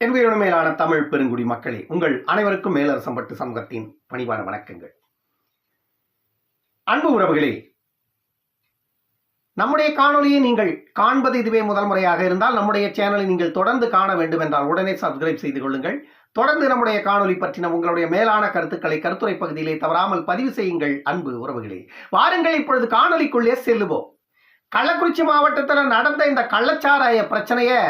என்பதோடு மேலான தமிழ் பெருங்குடி மக்களே உங்கள் அனைவருக்கும் மேலரசம்பட்டு சமூகத்தின் பணிவான வணக்கங்கள். அன்பு உறவுகளே நம்முடைய காணொலியை நீங்கள் காண்பது இதுவே முதல் முறையாக இருந்தால் நம்முடைய சேனலை நீங்கள் தொடர்ந்து காண வேண்டும் என்றால் உடனே சப்ஸ்கிரைப் செய்து கொள்ளுங்கள். தொடர்ந்து நம்முடைய காணொளி பற்றின உங்களுடைய மேலான கருத்துக்களை கருத்துரை பகுதியிலே தவறாமல் பதிவு செய்யுங்கள் அன்பு உறவுகளே. வாருங்கள் இப்பொழுது காணொளிக்குள்ளே செல்லுவோம். கள்ளக்குறிச்சி மாவட்டத்தில் நடந்த இந்த கள்ளச்சாராய பிரச்சனையை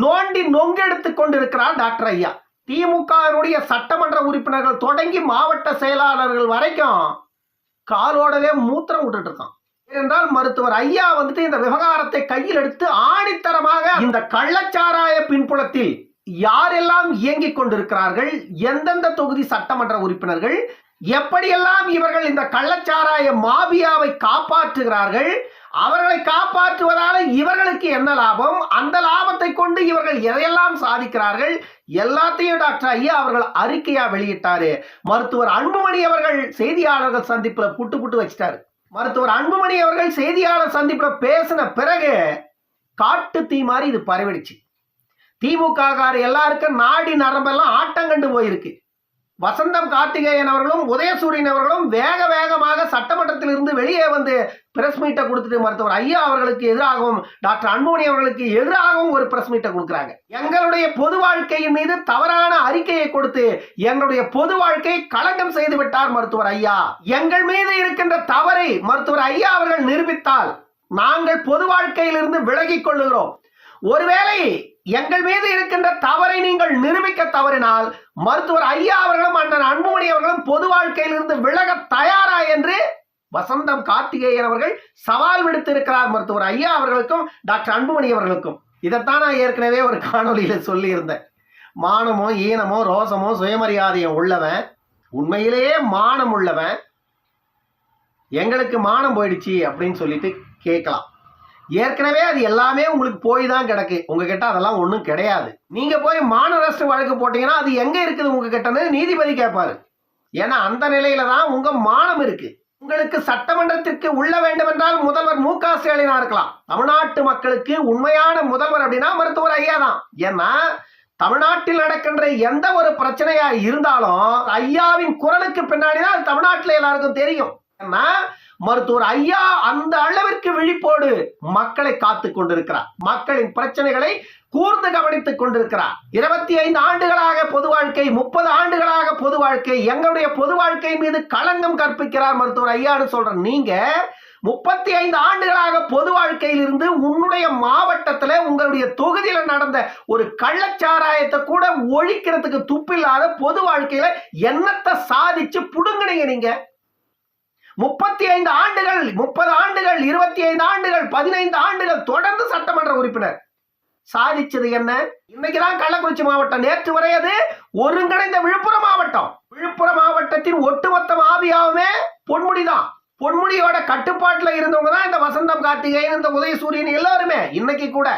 நோண்டி நொங்கெடுத்து கொண்டிருக்கிறார் டாக்டர் ஐயா. திமுகவினுடைய சட்டமன்ற உறுப்பினர்கள் தொடங்கி மாவட்ட செயலாளர்கள் வரைக்கும் காலோடவே மூத்திரம் விட்டுட்டு இருக்கான். என்றால் மருத்துவர் ஐயா வந்துட்டு இந்த விவகாரத்தை கையில் எடுத்து ஆணித்தரமாக இந்த கள்ளச்சாராய பின்புலத்தில் யாரெல்லாம் இயங்கிக் கொண்டிருக்கிறார்கள் எந்தெந்த தொகுதி சட்டமன்ற உறுப்பினர்கள் எப்படியெல்லாம் இவர்கள் இந்த கள்ளச்சாராய மாபியாவை காப்பாற்றுகிறார்கள் அவர்களை காப்பாற்றுவதால இவர்களுக்கு என்ன லாபம்? அந்த லாபத்தை கொண்டு இவர்கள் எதையெல்லாம் சாதிக்கிறார்கள்? எல்லாத்தையும் டாக்டர் ஐயா அவர்கள் அறிக்கையா வெளியிட்டாரு. மருத்துவர் அன்புமணி அவர்கள் செய்தியாளர்கள் சந்திப்புல புட்டு புட்டு வச்சிட்டாரு. மருத்துவர் அன்புமணி அவர்கள் செய்தியாளர் சந்திப்புல பேசின பிறகு காட்டு தீ மாதிரி இது பரவிடுச்சு. திமுக எல்லாருக்கும் நாடி நரம்பெல்லாம் ஆட்டங்கண்டு போயிருக்கு. வசந்தம் கார்த்திகேயன் அவர்களும் உதயசூரியன் அவர்களும் வேக வேகமாக சட்டமன்றத்தில் இருந்து வெளியே வந்து பிரஸ் மீட்டை கொடுத்துட்டு மருத்துவர் ஐயா அவர்களுக்கு எதிராகவும் டாக்டர் அன்புமணி அவர்களுக்கு எதிராகவும் ஒரு பிரஸ் மீட்டை கொடுக்குறாங்க. எங்களுடைய பொது வாழ்க்கையின் மீது தவறான அறிக்கையை கொடுத்து எங்களுடைய பொது வாழ்க்கையை களங்கம் செய்து விட்டார் மருத்துவர் ஐயா. எங்கள் மீது இருக்கின்ற தவறை மருத்துவர் ஐயா அவர்கள் நிரூபித்தால் நாங்கள் பொது வாழ்க்கையிலிருந்து விலகிக் கொள்ளுகிறோம். ஒருவேளை எங்கள் மீது இருக்கின்ற தவறை நீங்கள் நிரூபிக்க தவறினால் மருத்துவர் ஐயா அவர்களும் அண்ணன் அன்புமணி அவர்களும் பொது வாழ்க்கையிலிருந்து விலக தயாரா என்று வசந்தம் கார்த்திகேயன் அவர்கள் சவால் விடுத்திருக்கிறார் மருத்துவர் ஐயா அவர்களுக்கும் டாக்டர் அன்புமணி அவர்களுக்கும். இதைத்தான் நான் ஏற்கனவே ஒரு காணொலியில் சொல்லியிருந்தேன். மானமோ ஈனமோ ரோசமோ சுயமரியாதையும் உள்ளவன் உண்மையிலேயே மானம் உள்ளவன் எங்களுக்கு மானம் போயிடுச்சு அப்படின்னு சொல்லிட்டு கேட்கலாம். ஏற்கனவே அது எல்லாமே உங்களுக்கு போய் தான் கிடக்கு. உங்ககிட்ட அதெல்லாம் ஒன்றும் கிடையாது. நீங்கள் போய் மானரஸ்ட் வழக்கு போட்டீங்கன்னா அது எங்கே இருக்குது உங்ககிட்டன்னு நீதிபதி கேட்பாரு. ஏன்னா அந்த நிலையில தான் உங்க மானம் இருக்கு. உங்களுக்கு சட்டமன்றத்திற்கு உள்ள வேண்டும் என்றால் முதல்வர் மு க ஸ்டாலினா இருக்கலாம். தமிழ்நாட்டு மக்களுக்கு உண்மையான முதல்வர் அப்படின்னா மருத்துவர் ஐயா தான். ஏன்னா தமிழ்நாட்டில் நடக்கின்ற எந்த ஒரு பிரச்சனையா இருந்தாலும் ஐயாவின் குரலுக்கு பின்னாடி தான் அது தமிழ்நாட்டில் எல்லாருக்கும் தெரியும். ஏன்னா மருத்துவர் ஐயா அந்த அளவிற்கு விழிப்போடு மக்களை காத்து கொண்டிருக்கிறார். மக்களின் பிரச்சனைகளை கூர்ந்து கவனித்துக் கொண்டிருக்கிறார். இருபத்தி ஐந்து ஆண்டுகளாக பொது வாழ்க்கை முப்பது ஆண்டுகளாக பொது வாழ்க்கை எங்களுடைய பொது வாழ்க்கை மீது களங்கம் கற்பிக்கிறார் மருத்துவர் ஐயான்னு சொல்ற நீங்க முப்பத்தி ஐந்து ஆண்டுகளாக பொது வாழ்க்கையில் இருந்து உன்னுடைய மாவட்டத்துல உங்களுடைய தொகுதியில நடந்த ஒரு கள்ளச்சாராயத்தை கூட ஒழிக்கிறதுக்கு துப்பில்லாத பொது வாழ்க்கையில என்னத்தை சாதிச்சு புடுங்கினீங்க நீங்க? முப்பத்தி ஐந்து ஆண்டுகள் முப்பது ஆண்டுகள் இருபத்தி ஐந்து ஆண்டுகள் பதினைந்து ஆண்டுகள் தொடர்ந்து சட்டமன்ற உறுப்பினர். சாதிச்சது என்ன? இன்னைக்குதான் கள்ளக்குறிச்சி மாவட்டம். நேற்று வரை அது ஒருங்கிணைந்த விழுப்புரம் மாவட்டம். விழுப்புரம் மாவட்டத்தின் ஒட்டுமொத்த மாவியாவுமே பொன்முடிதான். பொன்முடியோட கட்டுப்பாட்டில் இருந்தவங்க தான் இந்த வசந்தம் கார்த்திகேயன் இந்த உதயசூரியன் எல்லாருமே. இன்னைக்கு கூட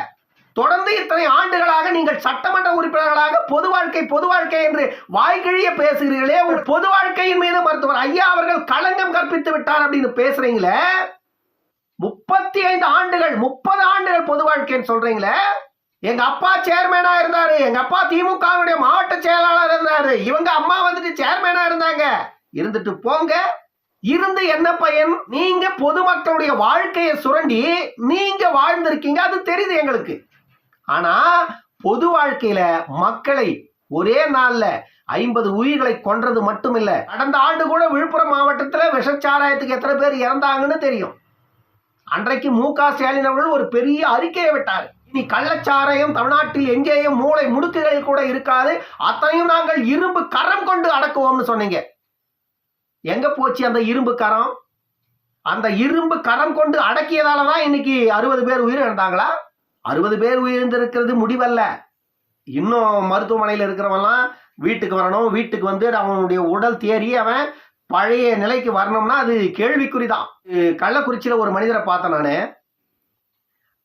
தொடர்ந்து இத்தனை ஆண்டுகளாக நீங்கள் சட்டமன்ற உறுப்பினர்களாக பொது வாழ்க்கை பொது வாழ்க்கை என்று வாய்கிழிய பேசுகிறீர்களே. உங்கள் பொது வாழ்க்கையின் மீது மருத்துவர் ஐயா அவர்கள் களங்கம் கற்பித்து விட்டார் அப்படின்னு பேசுறீங்களே. முப்பத்தி ஐந்து ஆண்டுகள் முப்பது ஆண்டுகள் பொது வாழ்க்கைன்னு சொல்றீங்களே. எங்க அப்பா சேர்மேனா இருந்தாரு. எங்க அப்பா திமுகவுடைய மாவட்ட செயலாளர் இருந்தாரு. இவங்க அம்மா வந்துட்டு சேர்மேனா இருந்தாங்க. இருந்துட்டு போங்க. இருந்து என்ன பயன்? நீங்க பொதுமக்களுடைய வாழ்க்கையை சுரண்டி நீங்க வாழ்ந்திருக்கீங்க. அது தெரியுது எங்களுக்கு. ஆனா பொது வாழ்க்கையில மக்களை ஒரே நாள்ல ஐம்பது உயிர்களை கொன்றது மட்டும் இல்லை கடந்த ஆண்டு கூட விழுப்புரம் மாவட்டத்துல விஷச்சாராயத்துக்கு எத்தனை பேர் இறந்தாங்கன்னு தெரியும். அன்றைக்கு மு க ஸ்டாலின் அவர்கள் ஒரு பெரிய அறிக்கையை விட்டார். இனி கள்ளச்சாராயம் தமிழ்நாட்டில் எங்கேயும் மூளை முடுக்குகளில் கூட இருக்காது. அத்தனையும் நாங்கள் இரும்பு கரம் கொண்டு அடக்குவோம்னு சொன்னீங்க. எங்க போச்சு அந்த இரும்பு கரம்? அந்த இரும்பு கரம் கொண்டு அடக்கியதால தான் இன்னைக்கு அறுபது பேர் உயிரிழந்தாங்களா அறுபது பேர் உயிர்ந்திருக்கிறது முடிவல்ல. இன்னும் மருத்துவமனையில் இருக்கிறவன்லாம் வீட்டுக்கு வரணும். வீட்டுக்கு வந்து அவனுடைய உடல் தேறி அவன் பழைய நிலைக்கு வரணும்னா அது கேள்விக்குறிதான். தான் கள்ளக்குறிச்சியில் ஒரு மனிதரை பார்த்தேன் நான்.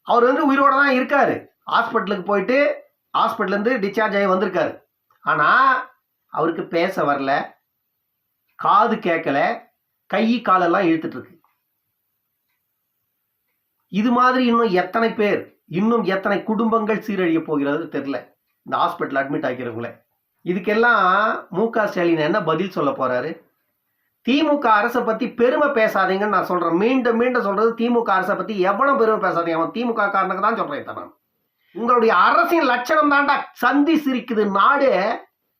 அவர் வந்து உயிரோட தான் இருக்கார். ஹாஸ்பிட்டலுக்கு போயிட்டு ஹாஸ்பிட்டலேருந்து டிஸ்சார்ஜ் ஆகி வந்திருக்காரு. ஆனால் அவருக்கு பேச வரல. காது கேட்கல கை காலெல்லாம் இழுத்துட்டு இருக்கு. இது மாதிரி இன்னும் எத்தனை பேர் இன்னும் எத்தனை குடும்பங்கள் சீரழிய போகிறது தெரில இந்த ஹாஸ்பிட்டல் அட்மிட் ஆக்கிறவங்கள இதுக்கெல்லாம் மு க ஸ்டாலின் என்ன பதில் சொல்ல போகிறாரு திமுக அரசை பற்றி பெருமை பேசாதீங்கன்னு நான் சொல்கிறேன் மீண்டும் மீண்டும் சொல்கிறது திமுக அரசை பற்றி எவ்வளோ பெருமை பேசாதீங்க. அவன் திமுக காரனுக்கு தான் சொல்கிறேன் இதை நான் உங்களுடைய அரசின் லட்சணம் தாண்டா சந்தி சிரிக்குது. நாடு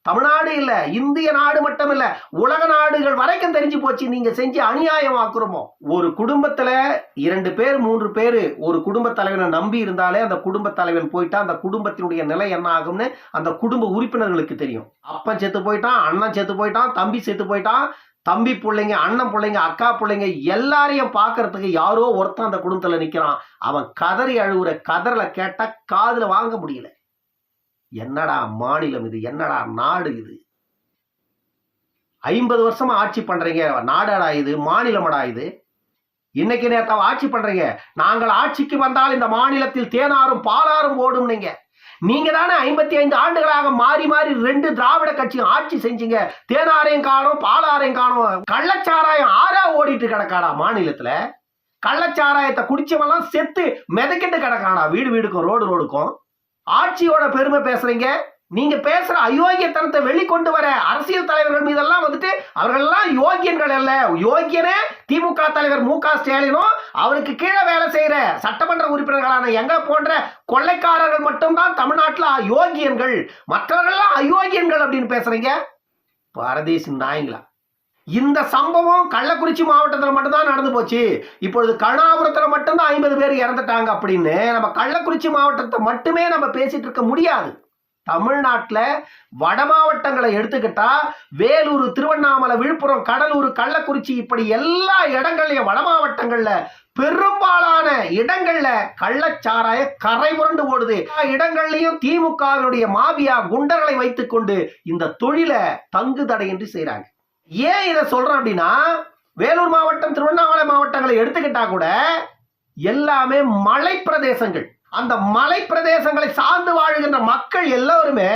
தமிழ்நாடு இல்ல இந்திய நாடு மட்டும் இல்ல உலக நாடுகள் வரைக்கும் தெரிஞ்சு போச்சு நீங்க செஞ்சு அநியாயமாக்குறோமோ? ஒரு குடும்பத்துல இரண்டு பேர் மூன்று பேர் ஒரு குடும்ப தலைவனை நம்பி இருந்தாலே அந்த குடும்ப தலைவன் போயிட்டா அந்த குடும்பத்தினுடைய நிலை என்ன ஆகும்னு அந்த குடும்ப உறுப்பினர்களுக்கு தெரியும். அப்பன் செத்து போயிட்டான் அண்ணன் செத்து போயிட்டான் தம்பி செத்து போயிட்டான் தம்பி பிள்ளைங்க அண்ணன் பிள்ளைங்க அக்கா பிள்ளைங்க எல்லாரையும் பார்க்கறதுக்கு யாரோ ஒருத்தன் அந்த குடும்பத்தில் நிற்கிறான் அவன் கதறி அழுகுற கதறலை கேட்டால் காதில் வாங்க முடியல. என்னடா மாநிலம் இது? என்னடா நாடு இது? ஐம்பது வருஷமா ஆட்சி பண்றீங்க. நாடடா இது? மாநிலமடா இது? இன்னைக்கு நேரத்தை ஆட்சி பண்றீங்க. நாங்கள் ஆட்சிக்கு வந்தால் இந்த மாநிலத்தில் தேனாரும் பாலாரும் ஓடும் நீங்க. நீங்க தானே ஐம்பத்தி ஐந்து ஆண்டுகளாக மாறி மாறி ரெண்டு திராவிட கட்சி ஆட்சி செஞ்சீங்க. தேனாரையும் காணும் பாலாரையும் காணும். கள்ளச்சாராயம் ஆறா ஓடிட்டு கிடக்காடா மாநிலத்துல? கள்ளச்சாராயத்தை குடிச்சவெல்லாம் செத்து மிதக்கிட்டு கிடக்காடா. வீடு வீடுக்கும் ரோடு ரோடுக்கும். ஆட்சியோட பெருமை பேசுறீங்க. நீங்க பேசுற அயோக்கியத்தனத்தை வெளிக்கொண்டு வர அரசியல் தலைவர்கள் மீதெல்லாம் வந்துட்டு அவர்கள்லாம் யோகியன்கள் அல்ல. யோகியனே திமுக தலைவர் மு க ஸ்டாலினும் அவருக்கு கீழே வேலை செய்யற சட்டமன்ற உறுப்பினர்களான எங்க போன்ற கொள்ளைக்காரர்கள் மட்டும்தான் தமிழ்நாட்டில் யோகியன்கள் மற்றவர்கள்லாம் அயோக்கியன்கள் அப்படின்னு பேசுறீங்க. பாரதேசி நாயங்களா? இந்த சம்பவம் கள்ளக்குறிச்சி மாவட்டத்தில் மட்டும்தான் நடந்து போச்சு. இப்பொழுது கருணாபுரத்தில் மட்டும்தான் ஐம்பது பேர் இறந்துட்டாங்க அப்படின்னு நம்ம கள்ளக்குறிச்சி மாவட்டத்தை மட்டுமே நம்ம பேசிட்டு இருக்க முடியாது. தமிழ்நாட்டில் வட மாவட்டங்களை எடுத்துக்கிட்டா வேலூர் திருவண்ணாமலை விழுப்புரம் கடலூர் கள்ளக்குறிச்சி இப்படி எல்லா இடங்கள்லயும் வட மாவட்டங்களில் பெரும்பாலான இடங்கள்ல கள்ளச்சாராய கரை புரண்டு ஓடுது. இடங்கள்லையும் இடங்கள்லயும் திமுகவினுடைய மாபியா குண்டர்களை வைத்துக்கொண்டு இந்த தொழிலை தங்கு தடையின்றி செய்கிறாங்க ஏன் இதை சொல்றேன் அப்படின்னா வேலூர் மாவட்டம் திருவண்ணாமலை மாவட்டங்களை எடுத்துக்கிட்டா கூட எல்லாமே மலை பிரதேசங்கள் அந்த மலை பிரதேசங்களை சார்ந்து வாழுகின்ற மக்கள் எல்லோருமே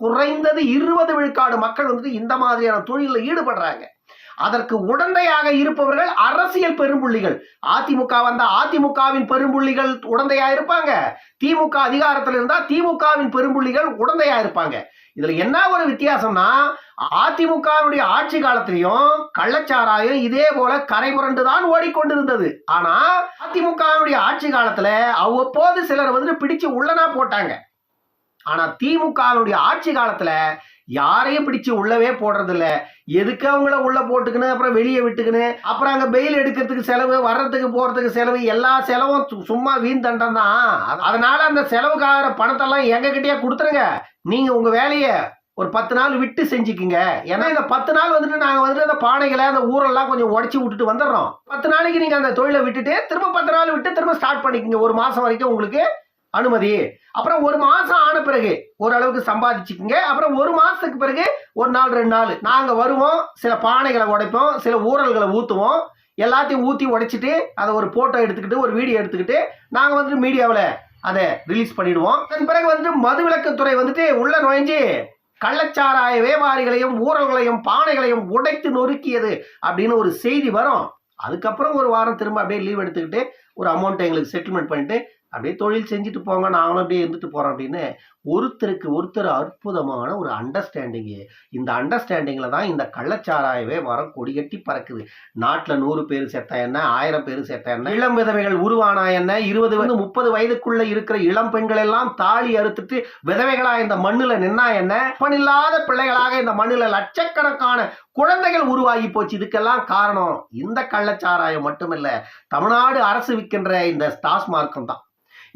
குறைந்தது இருபது விழுக்காடு மக்கள் வந்துட்டு இந்த மாதிரியான தொழிலில் ஈடுபடுறாங்க. அதற்கு உடந்தையாக இருப்பவர்கள் அரசியல் பெரும்புள்ளிகள். அதிமுக வந்தா அதிமுகவின் பெரும்புள்ளிகள் உடந்தையா இருப்பாங்க. திமுக அதிகாரத்தில் இருந்தா திமுகவின் பெரும்புள்ளிகள் உடந்தையா இருப்பாங்க. இதுல என்ன ஒரு வித்தியாசம்னா அதிமுகவுடைய ஆட்சி காலத்திலையும் கள்ளச்சாராயம் இதே போல கரை புரண்டு தான் ஓடிக்கொண்டிருந்தது. ஆனா அதிமுகவுடைய ஆட்சி காலத்துல அவ்வப்போது சிலர் வந்து பிடிச்சு உள்ளனா போட்டாங்க. ஆனா திமுகவுடைய ஆட்சி காலத்துல யாரையும் பிடிச்சு உள்ளவே போடுறது இல்ல எதுக்கு அவங்கள உள்ள போட்டுக்கின்னு அப்புறம் வெளியே விட்டுக்கின்னு அப்புறம் அங்க பெயில் எடுக்கிறதுக்கு செலவு வர்றதுக்கு போறதுக்கு செலவு எல்லா செலவும் சும்மா வீண் தண்டம் தான். அதனால அந்த செலவுக்காகிற பணத்தெல்லாம் எங்க கிட்டயே கொடுத்துருங்க. நீங்க உங்க வேலையை ஒரு பத்து நாள் விட்டு செஞ்சுக்குங்க. ஏன்னா இந்த பத்து நாள் வந்துட்டு நாங்கள் வந்துட்டு அந்த பானைகளை அந்த ஊரெல்லாம் கொஞ்சம் உடச்சி விட்டுட்டு வந்துடுறோம். பத்து நாளைக்கு நீங்கள் அந்த தொழிலை விட்டுட்டு திரும்ப பத்து நாள் விட்டு திரும்ப ஸ்டார்ட் பண்ணிக்கோங்க. ஒரு மாதம் வரைக்கும் உங்களுக்கு அனுமதி. அப்புறம் ஒரு மாசம் ஆன பிறகு ஓரளவுக்கு சம்பாதிச்சுக்குங்க. அப்புறம் ஒரு மாசத்துக்கு பிறகு ஒரு நாள் ரெண்டு நாள் நாங்க வருவோம் சில பானைகளை உடைப்போம் சில ஊரல்களை ஊத்துவோம். எல்லாத்தையும் ஊற்றி உடைச்சிட்டு அதை ஒரு போட்டோ எடுத்துக்கிட்டு ஒரு வீடியோ எடுத்துக்கிட்டு நாங்கள் வந்துட்டு மீடியாவில் அதை ரிலீஸ் பண்ணிடுவோம். அதன் பிறகு வந்துட்டு மதுவிலக்குத்துறை வந்துட்டு உள்ள நுழைஞ்சு கள்ளச்சாராய வியாபாரிகளையும் ஊரல்களையும் பானைகளையும் உடைத்து நொறுக்கியது அப்படின்னு ஒரு செய்தி வரும். அதுக்கப்புறம் ஒரு வாரம் திரும்ப அப்படியே லீவ் எடுத்துக்கிட்டு ஒரு அமௌண்ட்டை எங்களுக்கு செட்டில்மெண்ட் பண்ணிட்டு அப்படியே தொழில் செஞ்சுட்டு போங்க நாங்களும் அப்படியே இருந்துட்டு போகிறோம் அப்படின்னு ஒருத்தருக்கு ஒருத்தர் அற்புதமான ஒரு அண்டர்ஸ்டாண்டிங்கு இந்த அண்டர்ஸ்டாண்டிங்கில் தான் இந்த கள்ளச்சாராயவே வரம் கொடிகட்டி பறக்குது. நாட்டில் நூறு பேர் செத்தா என்ன? ஆயிரம் பேர் செத்தா என்ன? இளம் விதவைகள் உருவானா என்ன? இருபது வந்து முப்பது வயதுக்குள்ளே இருக்கிற இளம் பெண்கள் எல்லாம் தாலி அறுத்துட்டு விதவைகளாக இந்த மண்ணில் நின்னா என்ன? பணில்லாத பிள்ளைகளாக இந்த மண்ணில் லட்சக்கணக்கான குழந்தைகள் உருவாகி போச்சு. இதுக்கெல்லாம் காரணம் இந்த கள்ளச்சாராயம் மட்டுமில்ல தமிழ்நாடு அரசு விற்கின்ற இந்த டாஸ்மார்க்கம் தான்.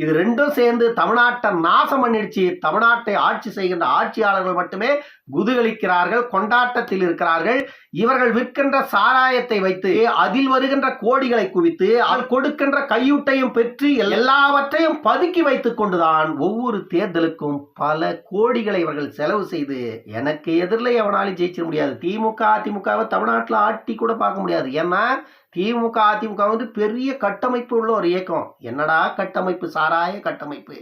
இது ரெண்டும் சேர்ந்து தமிழ்நாட்டை நாசம் பண்ணிடுச்சு. தமிழ்நாட்டை ஆட்சி செய்கின்ற ஆட்சியாளர்கள் மட்டுமே குதூகலிக்கிறார்கள் கொண்டாட்டத்தில் இருக்கிறார்கள். இவர்கள் விற்கின்ற சாராயத்தை வைத்து அதில் வருகின்ற கோடிகளை குவித்து அது கொடுக்கின்ற கையூட்டையும் பெற்று எல்லாவற்றையும் பதுக்கி வைத்துக் கொண்டுதான் ஒவ்வொரு தேர்தலுக்கும் பல கோடிகளை இவர்கள் செலவு செய்து எனக்கு எதிரில் எவனாலும் ஜெயிச்சிட முடியாது. திமுக அதிமுகவை தமிழ்நாட்டில் ஆட்டி கூட பார்க்க முடியாது. ஏன்னா திமுக அதிமுக வந்து பெரிய கட்டமைப்பு உள்ள ஒரு இயக்கம். என்னடா கட்டமைப்பு? சாராய கட்டமைப்பு.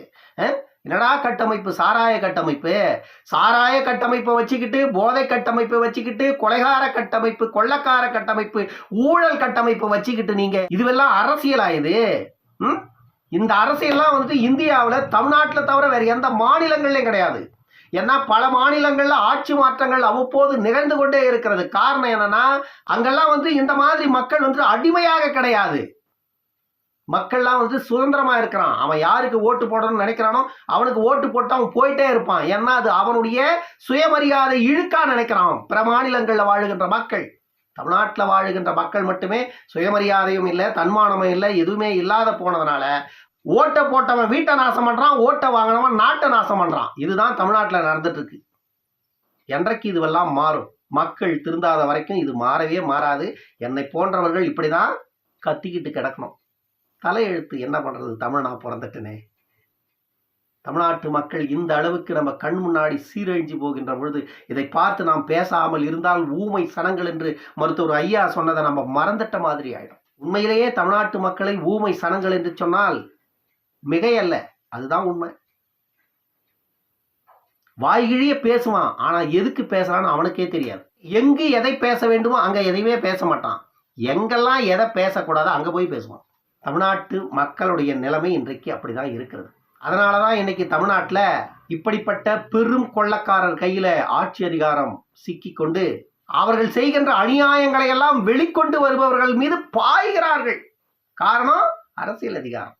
என்னடா கட்டமைப்பு? சாராய கட்டமைப்பு. சாராய கட்டமைப்பை வச்சுக்கிட்டு போதை கட்டமைப்பை வச்சுக்கிட்டு கொலைகார கட்டமைப்பு கொள்ளக்கார கட்டமைப்பு ஊழல் கட்டமைப்பை வச்சுக்கிட்டு நீங்க. இதுவெல்லாம் அரசியலா இது? ம்? இந்த அரசியல்லாம் வந்துட்டு இந்தியாவில் தமிழ்நாட்டில் தவிர வேறு எந்த மாநிலங்கள்லையும் கிடையாது. ஏன்னா பல மாநிலங்களில் ஆட்சி மாற்றங்கள் அவ்வப்போது நிகழ்ந்து கொண்டே இருக்கிறது. காரணம் என்னன்னா அங்கெல்லாம் வந்து இந்த மாதிரி மக்கள் வந்து அடிமையாக கிடையாது. மக்கள்லாம் வந்து சுதந்திரமா இருக்கிறான். அவன் யாருக்கு ஓட்டு போடணும்னு நினைக்கிறானோ அவனுக்கு ஓட்டு போட்டு அவன் போயிட்டே இருப்பான். ஏன்னா அது அவனுடைய சுயமரியாதை இழுக்கா நினைக்கிறான் பிற மாநிலங்களில் வாழுகின்ற மக்கள். தமிழ்நாட்டில் வாழுகின்ற மக்கள் மட்டுமே சுயமரியாதையும் இல்லை தன்மானமும் இல்லை எதுவுமே இல்லாத போனதுனால ஓட்டை போட்டவன் வீட்டை நாசம் பண்ணுறான் ஓட்டை வாங்கினவன் நாட்டை நாசம் பண்ணுறான் இதுதான் தமிழ்நாட்டில் நடந்துட்டு இருக்கு. என்றைக்கு இதுவெல்லாம் மாறும்? மக்கள் திருந்தாத வரைக்கும் இது மாறவே மாறாது. என்னை போன்றவர்கள் இப்படி தான் கத்திக்கிட்டு கிடக்கணும். தலையெழுத்து என்ன பண்ணுறது தமிழ் நான் பிறந்துட்டனே. தமிழ்நாட்டு மக்கள் இந்த அளவுக்கு நம்ம கண் முன்னாடி சீரழிஞ்சு போகின்ற பொழுது இதை பார்த்து நாம் பேசாமல் இருந்தால் ஊமை சனங்கள் என்று மருத்துவர் ஐயா சொன்னதை நம்ம மறந்துட்ட மாதிரி ஆயிடும். உண்மையிலேயே தமிழ்நாட்டு மக்களை ஊமை சனங்கள் என்று சொன்னால் மிகையல்ல. அதுதான் உண்மை. வாய்கிழிய பேசுவான் ஆனா எதுக்கு பேசுறான்னு அவனுக்கே தெரியாது. எங்கு எதை பேச வேண்டுமோ அங்க எதையுமே பேச மாட்டான். எங்கெல்லாம் எதை பேசக்கூடாதோ அங்க போய் பேசுவான். தமிழ்நாட்டு மக்களுடைய நிலைமை இன்றைக்கு அப்படிதான் இருக்கிறது. அதனால தான் இன்னைக்கு தமிழ்நாட்டில் இப்படிப்பட்ட பெரும் கொள்ளக்காரர் கையில் ஆட்சி அதிகாரம் சிக்கிக்கொண்டு அவர்கள் செய்கின்ற அநியாயங்களை எல்லாம் வெளிக்கொண்டு வருபவர்கள் மீது பாய்கிறார்கள். காரணம் அரசியல் அதிகாரம்.